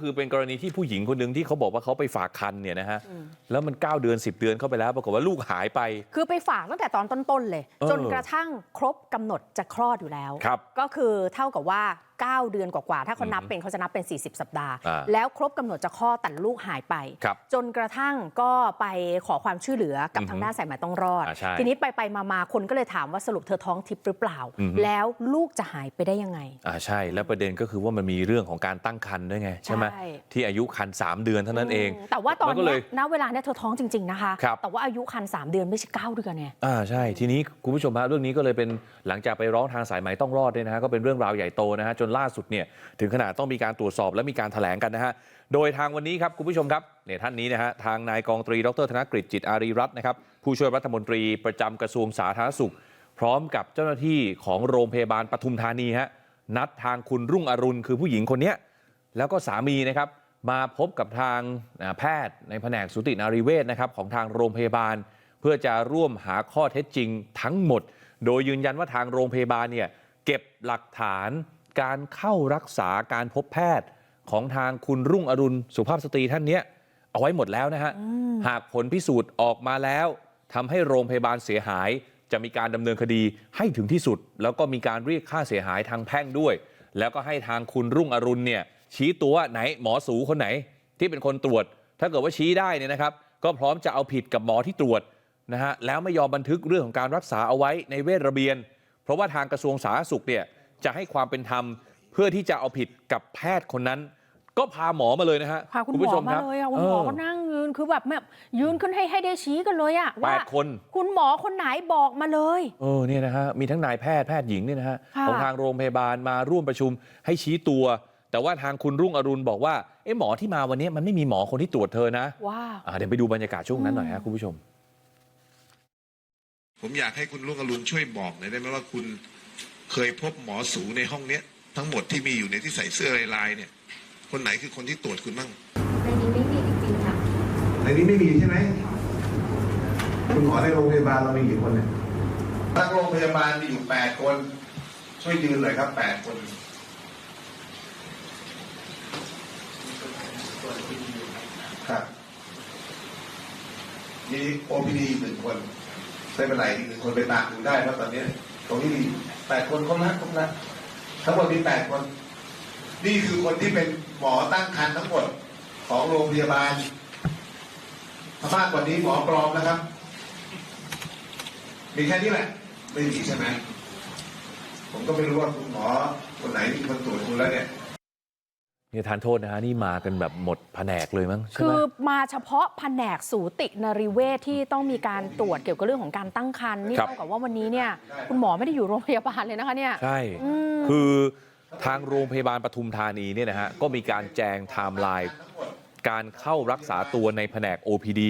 คือเป็นกรณีที่ผู้หญิงคนหนึ่งที่เขาบอกว่าเขาไปฝากคันเนี่ยนะฮะแล้วมัน 9 เดือน 10 เดือนเข้าไปแล้วปรากฏว่าลูกหายไป คือไปฝากตั้งแต่ตอนต้นๆเลยเออจนกระทั่งครบกำหนดจะคลอดอยู่แล้วครับก็คือเท่ากับว่า 9 เดือนกว่าๆ ถ้าเขานับอืมเป็นเขาจะนับเป็น 40 สัปดาห์อ่าแล้วครบกำหนดจะคลอดแต่ลูกหายไปครับจนกระทั่งก็ไปขอความช่วยเหลือกับอือฮึทางด้านสายไหมต้องรอดอ่าใช่ทีนี้ไปไปๆมาๆคนก็เลยถามว่าสรุปเธอท้องทิพย์หรือเปล่าอือฮึแล้วลูกจะหายไปได้ยังไงอ่าใช่แล้วประเด็นก็คือว่ามันมีเรื่องของการตั้งครรภ์ด้วยไงใช่ไหมใช่ที่อายุครรภ์สามเดือนเท่านั้นเองมแต่ว่าตอนมันก็เลเนี้ยยณเวลาเนี้ยเธอท้องจริงๆนะคะครับแต่ว่าอายุคันสามเดือนไม่ใช่เก้าเดือนเนี่ยอ่าใช่ทีนี้คุณผู้ชมฮะเรื่องนี้ก็เลยเป็นหลังจากไปร้องทางสายไหมต้องรอดเนี่ยนะฮะก็เป็นเรื่องราวใหญ่โตนะฮะจนล่าสุดเนี่ยถึงขนาดต้องมีการตรวจสอบและมีการแถลงกันนะฮะโดยทางวันนี้ครับคุณผู้ชมครับเนี่ยท่านนี้นะฮะทางนายกองตรีดรธนกฤษจิตอารีรัตน์นะครับผู้ช่วยรัฐมนตรีประจำกระทรวงสาธารณสุข พร้อมกับเจ้าหน้าที่ของโรงพยาบาลปทุมธานีฮะนัดทางคุณรุ่งอรุณคือผู้หญิงคนนี้แล้วก็สามีนะครับมาพบกับทางแพทย์ในแผนกสูตินารีเวชนะครับของทางโรงพยาบาล เพื่อจะร่วมหาข้อเท็จจริงทั้งหมด โดยยืนยันว่าทางโรงพยาบาลเนี่ยเก็บหลักฐาน การเข้ารักษาการพบแพทย์ของทางคุณรุ่งอรุณสุภาพสตรีท่านเนี้ยเอาไว้หมดแล้วนะฮะ หากผลพิสูจน์ออกมาแล้วทำให้โรงพยาบาลเสียหาย จะมีการดำเนินคดีให้ถึงที่สุด แล้วก็มีการเรียกค่าเสียหายทางแพ่งด้วย แล้วก็ให้ทางคุณรุ่งอรุณเนี่ยชี้ตัวไหนหมอสูคนไหนที่เป็นคนตรวจ ถ้าเกิดว่าชี้ได้เนี่ยนะครับ ก็พร้อมจะเอาผิดกับหมอที่ตรวจนะฮะแล้วไม่ยอมบันทึกเรื่องของการรักษาเอาไว้ในเวทระเบียน เพราะว่าทางกระทรวงสาธารณสุขเนี่ย จะให้ความเป็นธรรม เพื่อที่จะเอาผิดกับแพทย์คนนั้น ก็พาหมอมาเลยนะฮะพาคุณหมผู้อชมารับเลยอะคุณหมอเก็นั่งยืนคือแบบแบบยืนขึ้นให้ให้ได้ชี้กันเลยอะแปว่าดคน คุณหมอคนไหนบอกมาเลยเออเนี่ยนะฮะมีทั้งนายแพทย์แพทย์หญิงเนี่ยนะฮะค่ะของทางโรงพยาบาลมาร่วมประชุมให้ชี้ตัวแต่ว่าทางคุณรุ่งอรุณบอกว่าเอ๊ะหมอที่มาวันนี้มันไม่มีหมอคนที่ตรวจเธอนะว้าวอ่าเดี๋ยวไปดูบรรยากาศช่วงนั้นหน่อยฮะคุณผู้ชม ผมอยากให้คุณลุงอรุณช่วยบอกหน่อยได้ไหมว่าคุณ เคยพบหมอสูในห้องเนี้ยทั้งหมดที่มีอยู่ในยที่ใส่เสื้อลายๆเนี่ย คนไหนคือคนที่ตรวจคุณบ้างในนี้ไม่มีจริงๆค่ะในนี้ไม่มีใช่ไหมคุณหมอในโรงพยาบาลเรามีกี่คนเนี่ยทั้งโรงพยาบาลมีอยู่แปดคน ช่วยยืนหน่อยครับแปดคนครับมี OPD หนึ่งคนไม่เป็นไรอีกหนึ่งคนไปตามดูได้เพราะตอนนี้ตรงนี้มี แปดคนครบนะครบนะทั้งหมดมีแปดคน นี่คือคนที่เป็นหมอตั้งครรภ์ทั้งหมดของโรงพยาบาลถ้ามากกว่านี้หมอปลอมนะครับ มีแค่นี้แหละ ไม่มีใช่ไหม ผมก็ไม่รู้ว่าคุณหมอคนไหนมีคนตรวจคุณแล้วเนี่ย เนี่ยทานโทษนะฮะนี่มากันแบบหมดแผนกเลยมั้งใช่คืไหมอมาเฉพาะแผนกสูตินรีเวชที่ต้องมีการตรวจเกี่ยวกับเรื่องของการตั้งครรภ์นี่ครับเท่ากับว่าวันนี้เนี่ยคุณหมอไม่ได้อยู่โรงพยาบาลเลยนะคะเนี่ยใช่อืมคือทางโรงพยาบาลปทุมธานีเนี่ยนะฮะก็มีการแจงไทม์ไลน์การเข้ารักษาตัวในแผนก OPD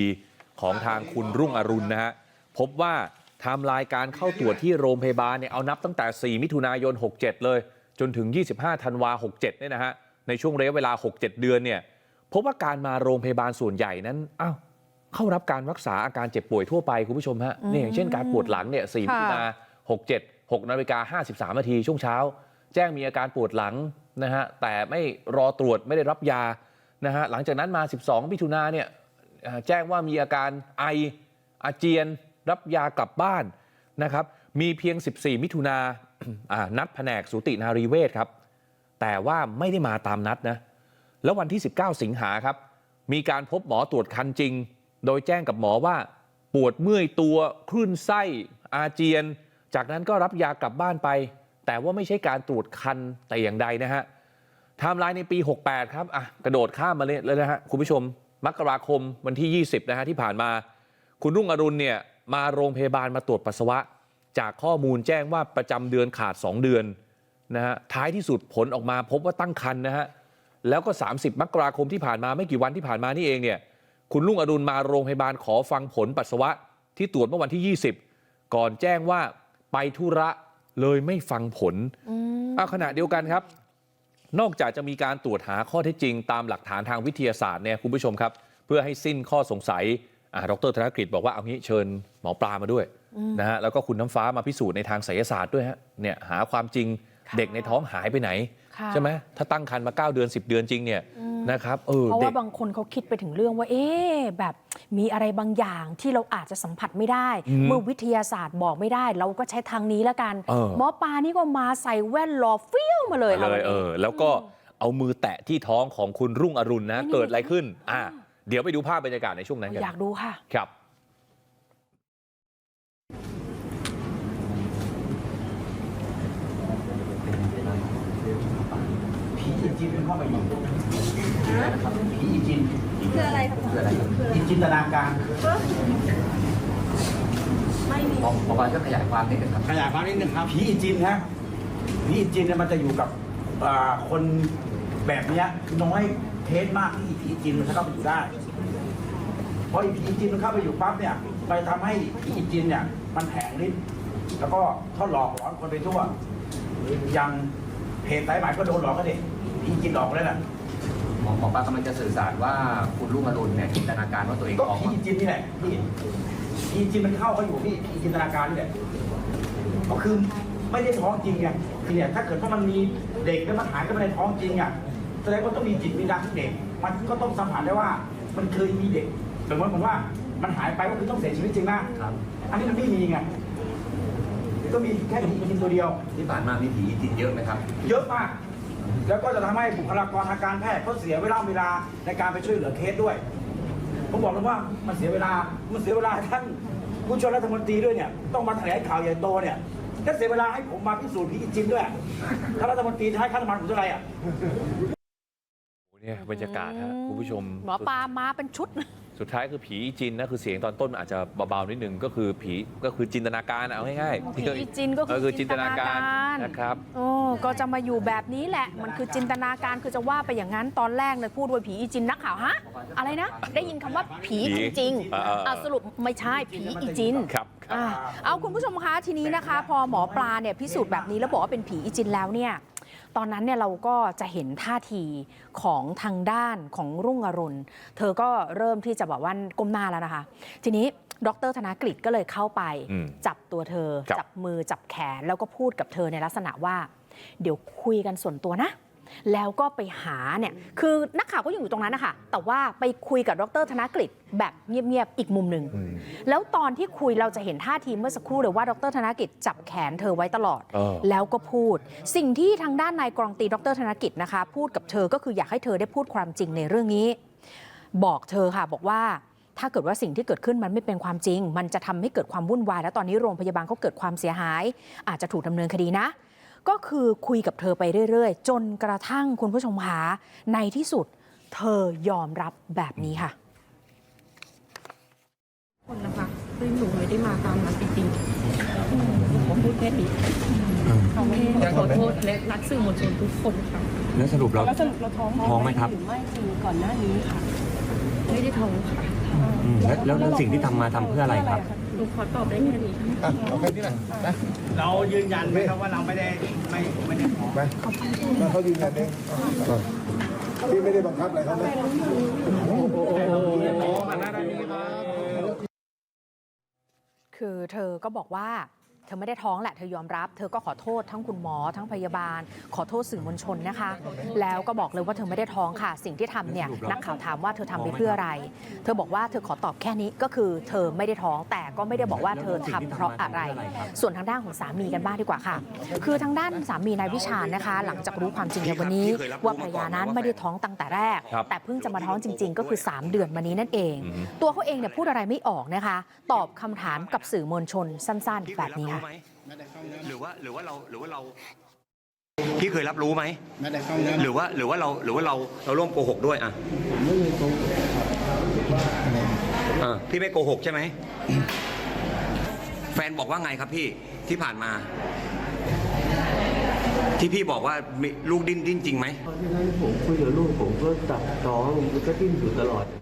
ของทางคุณรุ่งอรุณนะฮะพบว่าไทม์ไลน์การเข้าตรวจที่โรงพยาบาลเนี่ยเอานับตั้งแต่ 4 มิถุนายน 67 เลย จนถึง 25 ธันวา 67 เนี่ยนะฮะ ในช่วงระยะเวลา 67 เดือนเนี่ยพบว่าการมาโรงพยาบาลส่วนใหญ่นั้นอ้าวเข้ารับการรักษาอาการเจ็บป่วยทั่วไปคุณผู้ชมฮะเนี่ยอย่างเช่นการปวดหลังเนี่ย4มิถุนา67 6นาฬิกา53นาทีช่วงเช้า แจ้งมีอาการปวดหลังนะฮะแต่ไม่รอตรวจไม่ได้รับยานะฮะหลังจากนั้นมา 12มิถุนาเนี่ยเอ่อแจ้งว่ามีอาการไออาเจียน รับยากลับบ้านนะครับมีเพียง 14 มิถุนาอ่านัดแผนกสูตินารีเวชครับ แต่ว่าไม่ได้มาตามนัดนะ แล้ววันที่ 19 สิงหาครับ มีการพบหมอตรวจคันจริง โดยแจ้งกับหมอว่า ปวดเมื่อยตัวคลื่นไส้อาเจียน จากนั้นก็รับยากลับบ้านไป แต่ว่าไม่ใช่การตรวจคันแต่อย่างใดนะฮะไทม์ไลน์ในปี 68 ครับอะกระโดดข้ามมาเลยเลยนะฮะคุณผู้ชมมกราคมวันที่ 20 นะฮะที่ผ่านมา คุณรุ่งอรุณเนี่ยมาโรงพยาบาลมาตรวจปัสสาวะ จากข้อมูลแจ้งว่าประจำเดือนขาด 2 เดือน นะฮะท้ายที่สุดผลออกมาพบว่าตั้งครรภ์นะฮะแล้วก็ 30 มกราคมที่ผ่านมาไม่กี่วันที่ผ่านมานี่เองเนี่ยคุณลุงอรุณมาโรงพยาบาลขอฟังผลปัสสาวะที่ตรวจเมื่อวันที่ 20 ก่อนแจ้งว่าไปธุระเลยไม่ฟังผลเอาขณะเดียวกันครับ นอกจากจะมีการตรวจหาข้อเท็จจริง ตามหลักฐานทางวิทยาศาสตร์เนี่ยคุณผู้ชมครับ เพื่อให้สิ้นข้อสงสัยอ่าดรธนกฤษบอกว่าเอางี้เชิญหมอปลามาด้วยนะฮะแล้วก็คุณน้ำฟ้ามาพิสูจน์ในทางไสยศาสตร์ด้วยฮะเนี่ยหาความจริง เด็กในท้องหายไปไหนค่ะใช่ไหมถ้าตั้งครรภ์มา 9 เดือน 10 เดือนจริงเนี่ยนะครับเออเพราะเด็ว่ากบางคนเขาคิดไปถึงเรื่องว่า เอ๊ะแบบมีอะไรบางอย่างที่เราอาจจะสัมผัสไม่ได้อืมเมื่อวิทยาศาสตร์บอกไม่ได้ เราก็ใช้ทางนี้แล้วกันเออหมอปลานี่ก็มาใส่แว่นหล่อเฟี้ยวมาเลยค่ะเลวัยนเอนี้อแล้วก็เอามือแตะที่ท้องของคุณรุ่งอรุณนะนี่เกิดอะไรขึ้นอ่าอ่าเดี๋ยวไปดูภาพบรรยากาศในช่วงนั้นกันอยากดูค่ะครับ ผีอีจินมัน เข้าไปอยู่นะครับผีอีจินคืออะไรคะคืออะไรอีจินตนาการไม่มีผมผมว่าจะขยายความนิดนึงครับขยายความนิดนึงครับผีอีจินฮะผีอีจินเนี่ยมันจะอยู่กับอ่าคนแบบเนี้ยน้อยเทสมากที่ผีอีจินมันจะเข้าไปอยู่ได้พออีผีอีจินมันเข้าไปอยู่ปั๊บเนี่ยไปทำให้ผีอีจินเนี่ยมันแผลงฤทธิ์แล้วก็เขาหลอกหลอนคนไปทั่ว อย่างเพจสายไหมก็โดนหลอกก็ดิผี อีจินหลอกไปแล้วน่ะหมอหมอปลากำลังจะสื่อสารว่าคุณลุงอรุณเนี่ยจินตนาการว่าตัวเองก็ท้องผีจินนี่แหละพี่ผีจินมันเข้าเขาอยู่พี่ผีจินตนาการนี่แหละก็คือไม่ได้ท้องจริงไงทีเนี่ยถ้าเกิดว่ามันมีเด็กแล้วมันหายเข้าไปในท้องจริงอะแสดงว่าต้องมีจิตวิญญาณของเด็ก มันก็ต้องสัมผัสได้ว่า มันเคยมีเด็กสมมติผมว่ามันหายไปก็คือต้องเสียชีวิตจริงนะครับ อันนี้มันไม่มีไงก็มีแค่ผีจินตัวเดียว ที่ผ่านมามีผีจินเยอะไหมครับ เยอะมาก แล้วก็จะทำให้บุคลากรทางการแพทย์เขาเสียเวลาเวลาในการไปช่วยเหลือเคสด้วย ผมบอกเลยว่ามันเสียเวลา มันเสียเวลาให้ท่านผู้ช่วยรัฐมนตรีด้วยเนี่ยต้องมาแถลงข่าวใหญ่โตเนี่ยก็เสียเวลาให้ผมมาพิสูจน์ผีจริงด้วยถ้ารัฐมนตรีจะให้ค่าน้ำมันผมเท่าไหร่อะเนี่ยบรรยากาศฮะคุณผู้ชมหมอปลามาเป็นชุด สุดท้ายคือผีจินนะคือเสียงตอนต้นมันอาจจะเบาๆนิดนึงก็คือผีก็คือจินตนาการอะเอาง่ายๆผีจินก็คือเคือจินตนาการจินตนาการนะครับโอ้ก็จะมาอยู่แบบนี้แหละ มันคือจินตนาการคือจะว่าไปอย่างนั้นตอนแรกเลยพูดว่าผีอีจินนักข่าวฮะอะไรนะ ได้ยินคำว่าผีผีจริงอ่าๆอะสรุปไม่ใช่ผีอีจินครับครับอ่าเอาคุณผู้ชมคะทีนี้นะคะ พอหมอปลาเนี่ยพิสูจน์แบบนี้แล้วบอกว่าเป็นผีอีจินแล้วเนี่ย ตอนนั้นเนี่ยเราก็จะเห็นท่าทีของทางด้านของรุ่งอรุณ เธอก็เริ่มที่จะบอกว่าก้มหน้าแล้วนะคะ ทีนี้ดรธนกฤษก็เลยเข้าไป อืมจับตัวเธอครับ จับมือจับแขนแล้วก็พูดกับเธอในลักษณะว่า เดี๋ยวคุยกันส่วนตัวนะ แล้วก็ไปหาเนี่ยคือนักข่าวก็ยังอยู่ตรงนั้นนะคะแต่ว่าไปคุยกับดรธนกฤษแบบเงียบๆอีกมุมหนึ่งอืมแล้วตอนที่คุยเราจะเห็นท่าทีเมื่อสักครู่เลยว่าดรธนกิจจับแขนเธอไว้ตลอดเออแล้วก็พูด สิ่งที่ทางด้านนายกรองตรีดรธนกิจนะคะ พูดกับเธอก็คืออยากให้เธอได้พูดความจริงในเรื่องนี้ บอกเธอค่ะบอกว่าถ้าเกิดว่าสิ่งที่เกิดขึ้นมันไม่เป็นความจริง มันจะทำให้เกิดความวุ่นวาย และตอนนี้โรงพยาบาลเขาเกิดความเสียหาย อาจจะถูกดำเนินคดีนะ ก็คือคุยกับเธอไปเรื่อยๆจนกระทั่งคุณผู้ชมหาในที่สุดเธอยอมรับแบบนี้ค่ะคนนะคะคือหนูไม่ได้มาตามนั้นจริงๆอืมหนูขอพูดแค่นี้เขาไม่ได้ขอโทษและรักสื่อมวลชนทุกคนค่ะแล้วสรุปเราแล้วสรุปเราท้องท้องไหมครับหรือไม่จริงก่อนหน้านี้ค่ะ ไม่ได้ท้องค่ะ อืมแล้วแล้วแล้วสิ่งที่ทำมาทำเพื่ออะไรครับ หนูขอตอบได้แค่นี้ค่ะเอาแค่นี้แหละนะเรายืนยันไหมครับว่าเราไม่ได้ไม่ไม่ได้ท้องไปแล้วเขายืนยันเองพี่ไม่ได้บังคับอะไรเขานะ คือเธอก็บอกว่าเธอไม่ได้ท้องแหละเธอยอมรับ เธอก็ขอโทษทั้งคุณหมอทั้งพยาบาล ขอโทษสื่อมวลชนนะคะ แล้วก็บอกเลยว่าเธอไม่ได้ท้องค่ะ สิ่งที่ทำเนี่ยนักข่าวถามว่าเธอทำไปเพื่ออะไร เธอบอกว่าเธอขอตอบแค่นี้ก็คือเธอไม่ได้ท้องแต่ก็ไม่ได้บอกว่าเธอทำเพราะอะไร ส่วนทางด้านของสามีกันบ้างดีกว่าค่ะ คือทางด้านสามีนายวิชาญนะคะ หลังจากรู้ความจริงในวันนี้ ว่าภรรยานั้นไม่ได้ท้องตั้งแต่แรกครับแต่เพิ่งจะมาท้องจริง ๆ ก็คือ 3 เดือนมานี้นั่นเองอือฮึตัวเขาเองเนี่ยพูดอะไรไม่ออกนะคะ ตอบคำถามกับสื่อมวลชนสั้น ๆ แบบนี้ค่ะหรือว่าหรือว่าเราหรือว่าเราพี่เคยรับรู้ไหมไม่ได้เข้าน้ำหรือว่าหรือว่าเราหรือว่าเราเราร่วมโกหกด้วยอะไม่ได้โกงอ่าพี่ไม่โกหกใช่ไหมแฟนบอกว่าไงครับพี่ที่ผ่านมา ที่พี่บอกว่ามีลูกดิ้นดิ้นจริงไหมเพราะฉะนั้นผมคุยกับลูกผมก็จับท้องมันก็ดิ้นอยู่ตลอดอืม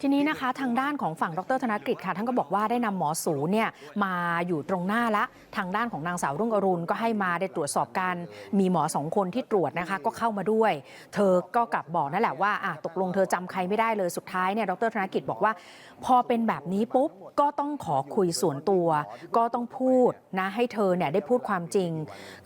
ทีนี้นะคะทางด้านของฝั่งดรธนกฤษค่ะท่านก็บอกว่าได้นำหมอสูเนี่ยมาอยู่ตรงหน้าละทางด้านของนางสาวรุ่งอรุณก็ให้มาได้ตรวจสอบกัน มีหมอสองคนที่ตรวจนะคะก็เข้ามาด้วย เธอก็กลับบอกนั่นแหละว่าตกลงเธอจำใครไม่ได้เลยสุดท้ายเนี่ยดรธนกิจบอกว่า พอเป็นแบบนี้ปุ๊บก็ต้องขอคุยส่วนตัว ก็ต้องพูดนะให้เธอเนี่ยได้พูดความจริง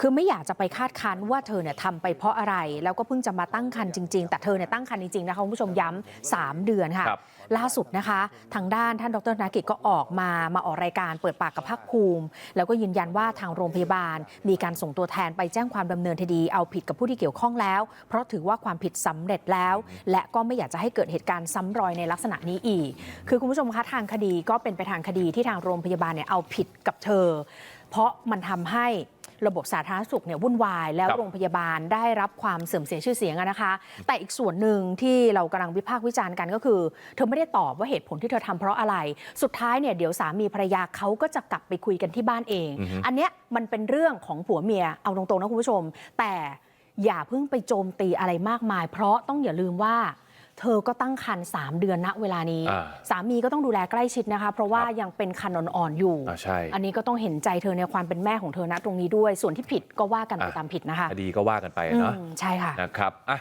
คือไม่อยากจะไปคาดคั้นว่าเธอเนี่ยทำไปเพราะอะไร แล้วก็เพิ่งจะมาตั้งครรภ์จริง ๆ แต่เธอเนี่ยตั้งครรภ์จริงๆนะคะคุณผู้ชมย้ำสามเดือนค่ะคล่าสุดนะคะ ทางด้านท่านดรธนกิจก็ออกมามาออกรายการเปิดปากกับภาคภูมิ แล้วก็ยืนยันว่าทางโรงพยาบาล มีการส่งตัวแทนไปแจ้งความดำเนินคดีเอาผิดกับผู้ที่เกี่ยวข้องแล้ว เพราะถือว่าความผิดสำเร็จแล้ว และก็ไม่อยากจะให้เกิดเหตุการณ์ซ้ำรอยในลักษณะนี้อีก คือคุณผู้ชมคะทางคดีก็เป็นไปทางคดีที่ทางโรงพยาบาลเนี่ยเอาผิดกับเธอ เพราะมันทำให้ ระบบสาธารณสุขเนี่ยวุ่นวาย แล้วครับโรงพยาบาลได้รับความเสื่อมเสียชื่อเสียงอะนะคะ แต่อีกส่วนหนึ่งที่เรากำลังวิพากษ์วิจารณ์กันก็คือ เธอไม่ได้ตอบว่าเหตุผลที่เธอทำเพราะอะไร สุดท้ายเนี่ยเดี๋ยวสามีภรรยาเขาก็จะกลับไปคุยกันที่บ้านเองอือฮึอันเนี้ยมันเป็นเรื่องของผัวเมียเอาตรงๆนะคุณผู้ชม แต่อย่าเพิ่งไปโจมตีอะไรมากมาย เพราะต้องอย่าลืมว่า เธอก็ตั้งครรภ์สามเดือนณเวลานี้อ่าสามีก็ต้องดูแลใกล้ชิดนะคะ เพราะว่าครับยังเป็นคันอ่อนๆอยู่อ่าใช่อันนี้ก็ต้องเห็นใจเธอในความเป็นแม่ของเธอณตรงนี้ด้วย ส่วนที่ผิดก็ว่ากันไปอะตามผิดนะคะคดีก็ว่ากันไปอืเนาะมใช่ค่ะนะครับอะ